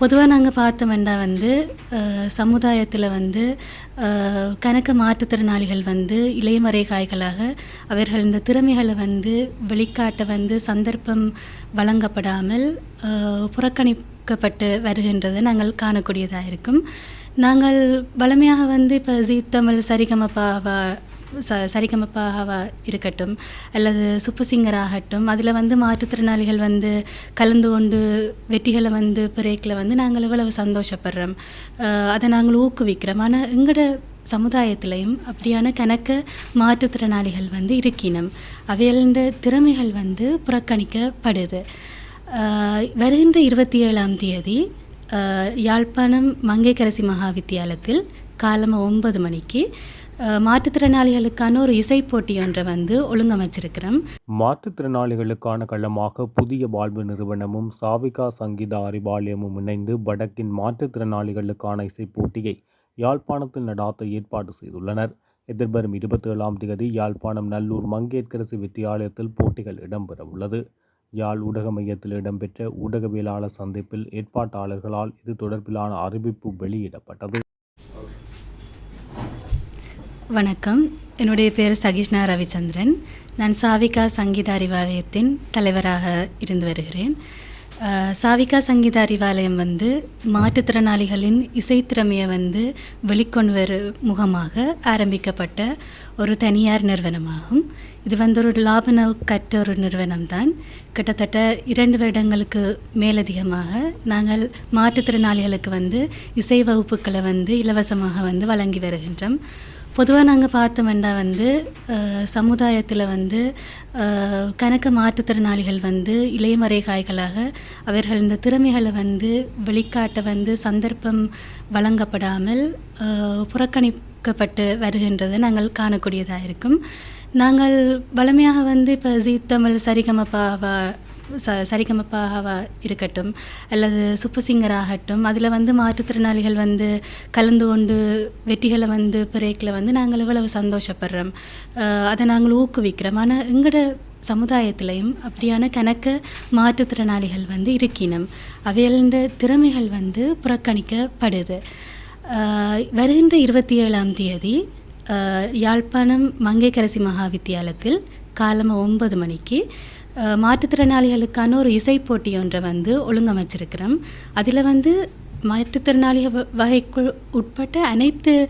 பொதுவாக நாங்கள் பார்த்தோம்னா வந்து சமுதாயத்தில் வந்து கணக்கு மாற்றுத்திறனாளிகள் வந்து இளையமறை காய்களாக அவர்கள் இந்த திறமைகளை வந்து வெளிக்காட்ட வந்து சந்தர்ப்பம் வழங்கப்படாமல் புறக்கணிக்கப்பட்டு வருகின்றதை நாங்கள் காணக்கூடியதாக இருக்கும். நாங்கள் வளமையாக வந்து இப்போ ஜீ தமிழ் சரிகமபாவா ச சரிகமப்பாகவா இருக்கட்டும் அல்லது சுப்பு சிங்கர் ஆகட்டும் அதில் வந்து மாற்றுத்திறனாளிகள் வந்து கலந்து கொண்டு வெற்றிகளை வந்து பிரேக்கில் வந்து நாங்கள் எவ்வளவு சந்தோஷப்படுறோம். அதை நாங்கள் ஊக்குவிக்கிறோம். ஆனால் எங்களோட சமுதாயத்திலையும் அப்படியான கணக்க மாற்றுத்திறனாளிகள் வந்து இருக்கினம். அவைகளின் திறமைகள் வந்து புறக்கணிக்கப்படுது. வருகின்ற இருபத்தி ஏழாம் தேதி யாழ்ப்பாணம் மங்கைக்கரசி மகா வித்தியாலயத்தில் காலமாக ஒன்பது மணிக்கு மாற்றுத்திறனாளிகளுக்கான ஒரு இசை போட்டி ஒன்றை வந்து ஒழுங்கமைச்சிருக்கிறோம். மாற்றுத்திறனாளிகளுக்கான களமாக புதிய வாழ்வு நிறுவனமும் சாவிகா சங்கீத அறிவாலயமும் இணைந்து வடக்கின் மாற்றுத்திறனாளிகளுக்கான இசைப் போட்டியை யாழ்ப்பாணத்தில் நடாத்த ஏற்பாடு செய்துள்ளனர். எதிர்வரும் இருபத்தி ஏழாம் தேதி யாழ்ப்பாணம் நல்லூர் மங்கேற்கரசு வித்தியாலயத்தில் போட்டிகள் இடம்பெற உள்ளது. யாழ் ஊடக மையத்தில் இடம்பெற்ற ஊடகவியலாளர் சந்திப்பில் ஏற்பாட்டாளர்களால் இது தொடர்பிலான அறிவிப்பு வெளியிடப்பட்டது. வணக்கம். என்னுடைய பேர் சகிஷ்ணா ரவிச்சந்திரன். நான் சாவிகா சங்கீத அறிவாலயத்தின் தலைவராக இருந்து வருகிறேன். சாவிகா சங்கீத அறிவாலயம் வந்து மாற்றுத்திறனாளிகளின் இசைத்திறமையை வந்து வெளிக்கொண்டு வரு முகமாக ஆரம்பிக்கப்பட்ட ஒரு தனியார் நிறுவனமாகும். இது வந்து ஒரு லாப நோக்கற்ற ஒரு நிறுவனம்தான். கிட்டத்தட்ட இரண்டு வருடங்களுக்கு மேலதிகமாக நாங்கள் மாற்றுத்திறனாளிகளுக்கு வந்து இசை வகுப்புகளை வந்து இலவசமாக வந்து வழங்கி வருகின்றோம். பொதுவாக நாங்கள் பார்த்தோம்னா வந்து சமுதாயத்தில் வந்து கணக்கு கணக்க மாற்றுத்திறனாளிகள் வந்து இளையமறை காய்களாக அவர்கள் இந்த திறமைகளை வந்து வெளிக்காட்ட வந்து சந்தர்ப்பம் வழங்கப்படாமல் புறக்கணிக்கப்பட்டு வருகின்றதை நாங்கள் காணக்கூடியதாக இருக்கும். நாங்கள் வளமையாக வந்து இப்போ ஜீ தமிழ் சரிகமபாவா ச சரிகமப்பாகவா இருக்கட்டும் அல்லது சுப்பு சிங்கர் ஆகட்டும் அதில் வந்து மாற்றுத்திறனாளிகள் வந்து கலந்து கொண்டு வெற்றிகளை வந்து பிரேக்கில் வந்து நாங்கள் எவ்வளவு சந்தோஷப்படுறோம். அதை நாங்கள் ஊக்குவிக்கிறோம். ஆனால் எங்களோட சமுதாயத்திலையும் அப்படியான கணக்க மாற்றுத்திறனாளிகள் வந்து இருக்கினம். அவைகளின் திறமைகள் வந்து புறக்கணிக்கப்படுது. வருகின்ற இருபத்தி ஏழாம் தேதி யாழ்ப்பாணம் மங்கைக்கரசி மகா வித்தியாலயத்தில் காலமாக ஒன்பது மணிக்கு மாற்றுத்திறனாளிகளுக்கான ஒரு இசை போட்டி ஒன்றை வந்து ஒழுங்கமைச்சிருக்கிறோம். அதில் வந்து மாற்றுத்திறனாளி வ- வகைக்குள் உட்பட்ட அனைத்து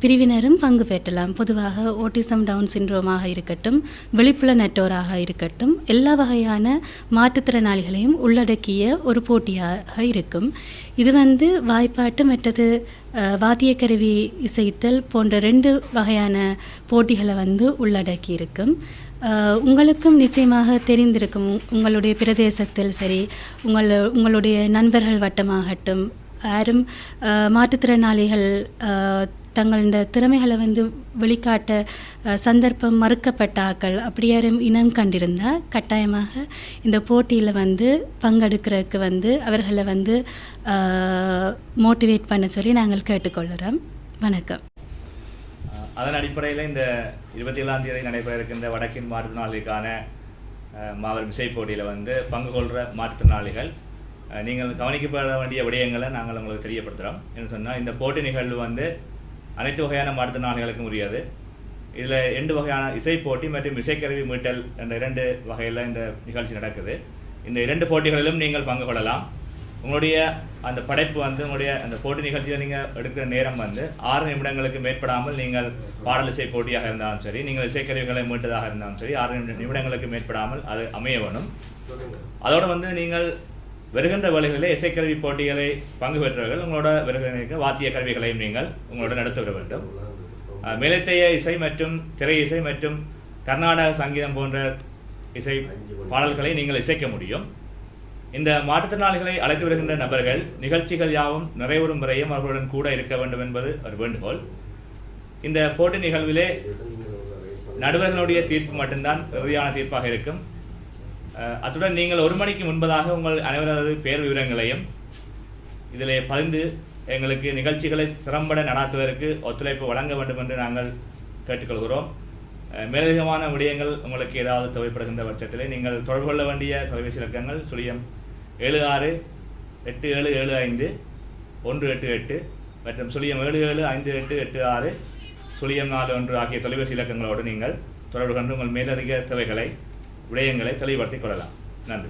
பிரிவினரும் பங்கு பெற்றலாம். பொதுவாக ஓட்டிசம் டவுன் சிண்ட்ரோமாக இருக்கட்டும் விழிப்புலனற்றோராக இருக்கட்டும் எல்லா வகையான மாற்றுத்திறனாளிகளையும் உள்ளடக்கிய ஒரு போட்டியாக இருக்கும். இது வந்து வாய்ப்பாட்டு மற்றது வாத்தியக்கருவி இசைத்தல் போன்ற ரெண்டு வகையான போட்டிகளை வந்து உள்ளடக்கி இருக்கும் உங்களுக்கும் நிச்சயமாக தெரிந்திருக்கும் உங்களுடைய பிரதேசத்தில் சரி உங்கள் உங்களுடைய நண்பர்கள் வட்டமாகட்டும் யாரும் மாற்றுத்திறனாளிகள் தங்களோட திறமைகளை வந்து வெளிக்காட்ட சந்தர்ப்பம் மறுக்கப்பட்டாக்கள் அப்படி யாரும் இனம் கண்டிருந்தால் கட்டாயமாக இந்த போட்டியில் வந்து பங்கெடுக்கிறதுக்கு வந்து அவர்களை வந்து மோட்டிவேட் பண்ண சொல்லி நாங்கள் கேட்டுக்கொள்கிறோம். வணக்கம். அதன் அடிப்படையில் இந்த இருபத்தி ஏழாம் தேதி நடைபெற இருக்கின்ற வடக்கின் மாற்றுத்திறனாளிகளுக்கான மாபெரும் இசை போட்டியில் வந்து பங்கு கொள்கிற மாற்றுத்திறனாளிகள் நீங்கள் கவனிக்கப்பட வேண்டிய விடயங்களை நாங்கள் உங்களுக்கு தெரியப்படுத்துகிறோம் என்ன சொன்னால் இந்த போட்டி நிகழ்வு வந்து அனைத்து வகையான மாற்றுத்திறனாளிகளுக்கும் உரியது. இதில் ரெண்டு வகையான இசை போட்டி மற்றும் இசைக்கருவி மீட்டல் என்ற இரண்டு வகையில் இந்த நிகழ்ச்சி நடக்குது. இந்த இரண்டு போட்டிகளிலும் நீங்கள் பங்கு கொள்ளலாம். உங்களுடைய அந்த படைப்பு வந்து உங்களுடைய அந்த போட்டி நிகழ்ச்சியில் நீங்கள் எடுக்கிற நேரம் வந்து ஆறு நிமிடங்களுக்கு மேற்படாமல் நீங்கள் பாடல் இசை போட்டியாக இருந்தாலும் சரி நீங்கள் இசைக்கருவிகளை மீட்டதாக இருந்தாலும் சரி ஆறு நிமிட- நிமிடங்களுக்கு மேற்படாமல் அது அமைய வேணும். அதோட வந்து நீங்கள் வருகின்ற வேலைகளிலே இசைக்கருவி போட்டிகளை பங்கு பெற்றவர்கள் உங்களோட வருகிற வாத்திய கருவிகளையும் நீங்கள் உங்களோட நடத்த வர வேண்டும். மேலத்தைய இசை மற்றும் திரை இசை மற்றும் கர்நாடக சங்கீதம் போன்ற இசை பாடல்களை நீங்கள் இசைக்க முடியும். இந்த மாற்றுத்திறனாளிகளை அழைத்து வருகின்ற நபர்கள் நிகழ்ச்சிகள் யாவும் நிறைவுறும் வரையும் அவர்களுடன் கூட இருக்க வேண்டும் என்பது ஒரு வேண்டுகோள். இந்த போட்டி நிகழ்விலே நடுவர்களுடைய தீர்ப்பு மட்டும்தான் இறுதியான தீர்ப்பாக இருக்கும். அத்துடன் நீங்கள் ஒரு மணிக்கு முன்பதாக உங்கள் அனைவரது பேர் விவரங்களையும் இதில் பதிந்து எங்களுக்கு நிகழ்ச்சிகளை திறம்பட நடாத்துவதற்கு ஒத்துழைப்பு வழங்க வேண்டும் என்று நாங்கள் கேட்டுக்கொள்கிறோம். மேலதிகமான விடயங்கள் உங்களுக்கு ஏதாவது தேவைப்படுகின்ற பட்சத்தில் நீங்கள் தொடர்பு கொள்ள வேண்டிய தொலைபேசி இலக்கங்கள் சுழியம் ஏழு ஆறு எட்டு ஏழு ஏழு ஐந்து ஒன்று எட்டு எட்டு மற்றும் சுழியம் ஏழு ஏழு ஐந்து எட்டு எட்டு ஆறு சுழியம் நாலு ஒன்று ஆகிய தொலைபேசி இலக்கங்களோடு நீங்கள் தொடர்பு கொண்டு உங்கள் மேலதிக தேவைகளை விடயங்களை தெளிவுபடுத்திக் கொள்ளலாம். நன்றி.